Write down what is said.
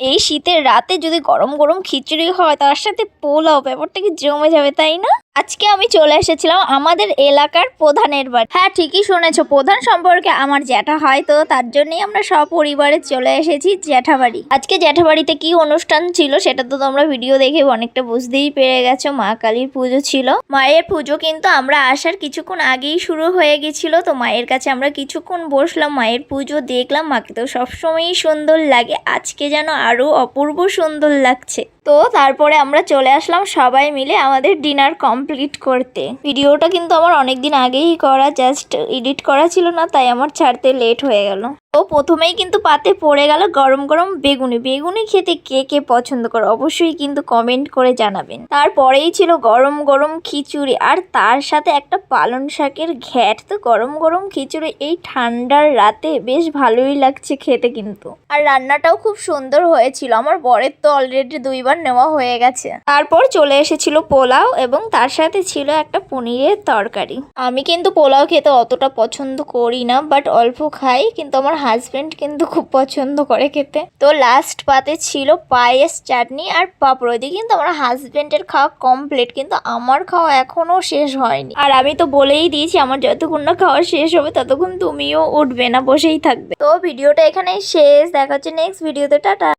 এই শীতের রাতে যদি গরম গরম খিচুড়ি হয়, তার সাথে পোলাও, ব্যাপারটা কি জমে যাবে, তাই না? আজকে আমি চলে এসেছিলাম আমাদের এলাকার প্রধানের বাড়ি। হ্যাঁ ঠিকই শুনেছো, প্রধান সম্পর্কে আমার জ্যাঠা হয় তো, তার জন্যই আমরা সপরিবারে চলে এসেছি জ্যাঠাবাড়ি আজকে জ্যাঠাবাড়িতে কি অনুষ্ঠান ছিল সেটা তো তোমরা ভিডিও দেখে অনেকটা বুঝতেই পেরে গেছো, মা কালীর পুজো ছিল। মায়ের পুজো কিন্তু আমরা আসার কিছুক্ষণ আগেই শুরু হয়ে গেছিল, তো মায়ের কাছে আমরা কিছুক্ষণ বসলাম, মায়ের পুজো দেখলাম, মাকে তো সবসময়ই সুন্দর লাগে, আজকে যেন আরও অপূর্ব সুন্দর লাগছে। তো তারপরে আমরা চলে আসলাম সবাই মিলে আমাদের ডিনার কমপ্লিট করতে। ভিডিওটা কিন্তু আমার অনেক দিন আগেই করা জাস্ট এডিট করা ছিল না, তাই আমার ছাড়তে লেট হয়ে গেল। তো প্রথমেই কিন্তু পাতে পড়ে গেল গরম গরম বেগুনি। বেগুনি খেতে কে কে পছন্দ করে অবশ্যই কিন্তু কমেন্ট করে জানাবেন। তারপরেই ছিল গরম গরম খিচুড়ি আর তার সাথে একটা পালং শাকের ঘ্যাট। তো গরম গরম খিচুড়ি এই ঠান্ডার রাতে বেশ ভালোই লাগছে খেতে কিন্তু। আর রান্নাটাও খুব সুন্দর হয়েছিল। আমার বরের তো অলরেডি দুইবার নেওয়া হয়ে গেছে। তারপর চলে এসেছিল পোলাও এবং তার সাথে ছিল একটা পনিরের তরকারি। আমি কিন্তু পোলাও খেতে অতটা পছন্দ করি না বাট অল্প খাই, কিন্তু আমার হাজবেন্ড কিন্তু খুব পছন্দ করে খেতে। তো লাস্ট পাতে ছিল পায়েস, চাটনি আর পাঁপড়। ওইদিকে কিন্তু আমার হাজবেন্ডের খাওয়া কমপ্লিট কিন্তু আমার খাওয়া এখনও শেষ হয়নি। আর আমি তো বলেই দিয়েছি, আমার যতক্ষণ না খাওয়া শেষ হবে, ততক্ষণ তুমিও উঠবে না, বসেই থাকবে। তো ভিডিওটা এখানেই শেষ। দেখা হচ্ছে নেক্সট ভিডিওতে টাটা।